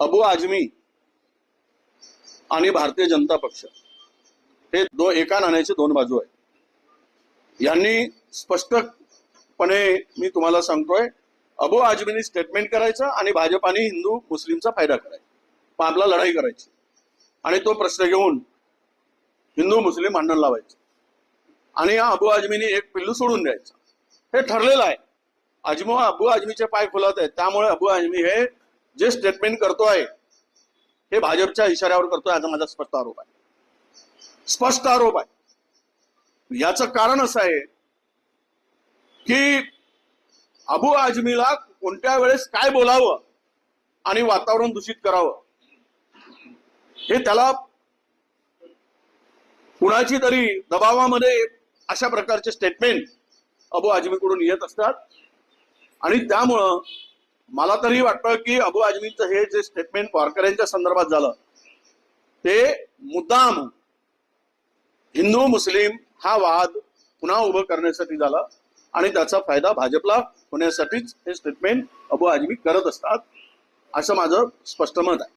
अबू आजमी आणि भारतीय जनता पक्ष. हे दो एका नाण्याचे दोन बाजू आहेत यांनी स्पष्टपणे मी तुम्हाला सांगतोय अबू आजमीनी स्टेटमेंट करायचं आणि भाजपाने हिंदू मुस्लिमचा फायदा करायचा. आपला लढाई करायची. आणि तो प्रश्न घेऊन हिंदू मुस्लिम भांडण लावायचं. आणि या अबू आजमीनी एक पिल्लू सोडून द्यायचा. हे ठरलेलं आहे. अजमो अबू आजमीचे पाय खुलत आहेत. त्यामुळे अबू आजमी हे जे स्टेटमेंट करतोय हे भाजपच्या इशाऱ्यावर करतोय याचा माझा स्पष्ट आरोप आहे. स्पष्ट आरोप आहे. याच कारण असं आहे की अबू आजमीला कोणत्या वेळेस काय बोलावं आणि वातावरण दूषित करावं हे त्याला कुणाची तरी दबावामध्ये अशा प्रकारचे स्टेटमेंट अबू आजमीकडून येत असतात. आणि त्यामुळं मला तरी वाटतं की अबू आजमीचं हे जे स्टेटमेंट वारकऱ्यांच्या संदर्भात झालं ते मुद्दाम हिंदू मुस्लिम हा वाद पुन्हा उभं करण्यासाठी झाला आणि त्याचा फायदा भाजपला होण्यासाठीच हे स्टेटमेंट अबू आजमी करत असतात असं माझं स्पष्ट मत आहे.